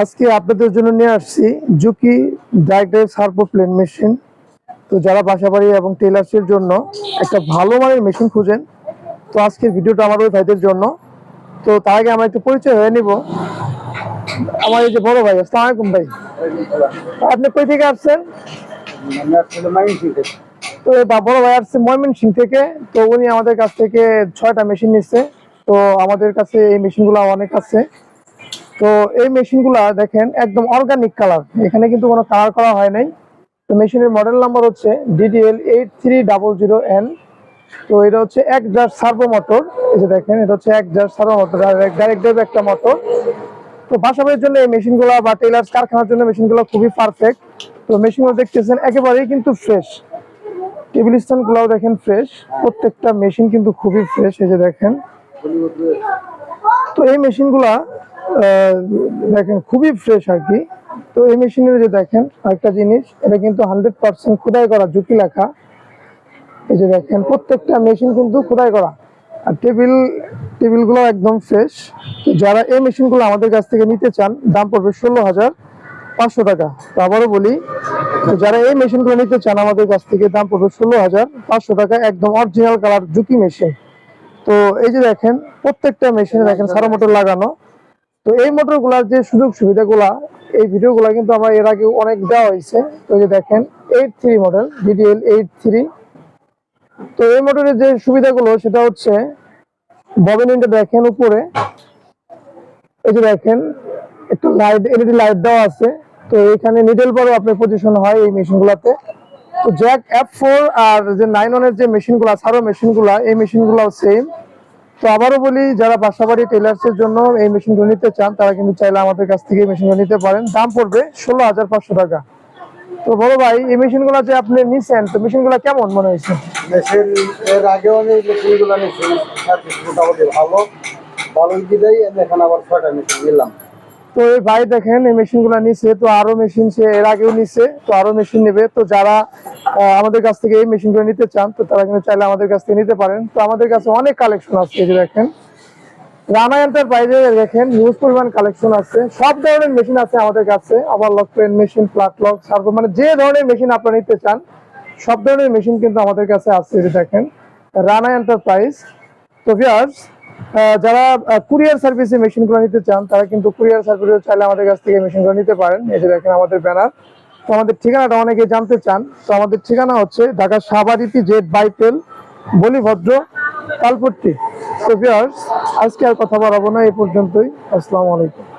আজকে আপনাদের জন্য নিয়ে আসছি Juki direct servo plain machine তো যারা বাসাবাড়ি এবং টেলার্সের জন্য একটা ভালো মানের মেশিন খুঁজেন, তো আজকের ভিডিওটা আমার ওই ভাইদের জন্য। তো তার আগে আমার একটু পরিচয় হয়ে নিব। আমার এই যে বড় ভাই, আসসালামু ভাই। আপনি কই থেকে আসছেন? তো বড় ভাই আসছে ময়মনসিং থেকে। তো উনি আমাদের কাছ থেকে ছয়টা মেশিন নিচ্ছে। তো আমাদের কাছে এই মেশিনগুলো অনেক আছে। তো এই মেশিনগুলা দেখেন একদম অর্গানিক কালার এখানে কিন্তু কোনো কালার করা হয় নাই। তো মেশিনের মডেল নাম্বার হচ্ছে DDL eight three double zero N তো এটা হচ্ছে এক জার সার্ভো মোটর এই যে দেখেন, এটা হচ্ছে এক জার সার্ভো মোটর ডাইরেক্ট ড্রাইভ একটা মোটর তো বাসাবাড়ির জন্য এই মেশিনগুলো বা টেলার্স কারখানার জন্য মেশিনগুলো খুবই পারফেক্ট তো মেশিনগুলো দেখতেছেন একেবারেই কিন্তু ফ্রেশ টেবিল স্ট্যান্ড গুলাও দেখেন ফ্রেশ প্রত্যেকটা মেশিন কিন্তু খুবই ফ্রেশ এই যে দেখেন। তো এই মেশিনগুলা দেখেন, খুবই ফ্রেশ আর কি। তো এই মেশিনের যে দেখেন, আরেকটা জিনিস, এটা কিন্তু হান্ড্রেড পার্সেন্ট খোদাই করা ঝুঁকি লেখা। এই যে দেখেন, প্রত্যেকটা মেশিন কিন্তু খোদাই করা। আর টেবিল টেবিলগুলো একদম ফ্রেশ তো যারা এই মেশিনগুলো আমাদের কাছ থেকে নিতে চান, দাম পড়বে ষোলো হাজার পাঁচশো টাকা। তো আবারও বলি, তো যারা এই মেশিনগুলো নিতে চান আমাদের কাছ থেকে, দাম পড়বে ষোলো হাজার পাঁচশো টাকা, একদম অরিজিনাল কালার ঝুঁকি মেশিন তো এই যে দেখেন, প্রত্যেকটা মেশিনে দেখেন, সারা মোটর লাগানো। তো এই মোটরগুলার যে সুযোগ সুবিধাগুলা, এই ভিডিওগুলা কিন্তু আমার এর আগে অনেক দেওয়া হয়েছে। তো যে দেখেন eight three model DDL eight three তো এই মোটরের যে সুবিধাগুলো, সেটা হচ্ছে ববিনিংটা দেখেন উপরে। এই যে দেখেন, একটু লাইট এলইডি লাইট দেওয়া আছে। তো এখানে নিডেল বড় আপনার পজিশন হয় এই মেশিনগুলোতে। তো জ্যাক এফ ফোর আর যে নাইন ওয়ানের যে মেশিনগুলো সারো মেশিনগুলো, এই মেশিনগুলোও সেম তো আবারও বলি, যারা বাসাবাড়ি টেলার্সের জন্য এই মেশিনগুলো নিতে চান, তারা কিন্তু চাইলে আমাদের কাছ থেকে এই মেশিনগুলো নিতে পারেন। দাম পড়বে ষোলো হাজার পাঁচশো টাকা। তো বড় ভাই, এই মেশিনগুলো যে আপনি নিছেন, তো মেশিনগুলো কেমন মনে হয়েছে? মেশিন এর আগেও আমি মেশিনগুলো মোটামুটি ভালো। ভালো আমি আবার ছয়টা মেশিন নিলাম। তো এই ভাই দেখেন, এই মেশিনগুলো নিছে, তো আরও মেশিন সে এর আগেও নিছে, তো আরও মেশিন নেবে। তো যারা আমাদের কাছ থেকে এই মেশিনগুলো নিতে চান, তো তারা কিন্তু চাইলে আমাদের কাছ থেকে নিতে পারেন। তো আমাদের কাছে অনেক কালেকশন আছে, এই যে দেখেন। রানা এন্টারপ্রাইজে দেখেন, নিউজ পরিমাণ কালেকশন আছে। সব ধরনের মেশিন আছে আমাদের কাছে আবার lock pen machine flat lock servo মানে যে ধরনের মেশিন আপনারা নিতে চান, সব ধরনের মেশিন কিন্তু আমাদের কাছে আছে যে দেখেন। রানা এন্টারপ্রাইজ তো ভিউয়ার্স যারা কুরিয়ার সার্ভিসে মেশিন মেশিনগুলো নিতে চান, তারা কিন্তু কুরিয়ার সার্ভিসে চাইলে আমাদের কাছ থেকে মেশিন মেশিনগুলো নিতে পারেন। এই দেখেন আমাদের ব্যানার তো আমাদের ঠিকানাটা অনেকে জানতে চান। তো আমাদের ঠিকানা হচ্ছে ঢাকা সাবারিতি জেট বাইপেল বলিভদ্র, তালপট্টি। তো আজকে আর কথা বাড়াবো না, এই পর্যন্তই। আসসালামু আলাইকুম।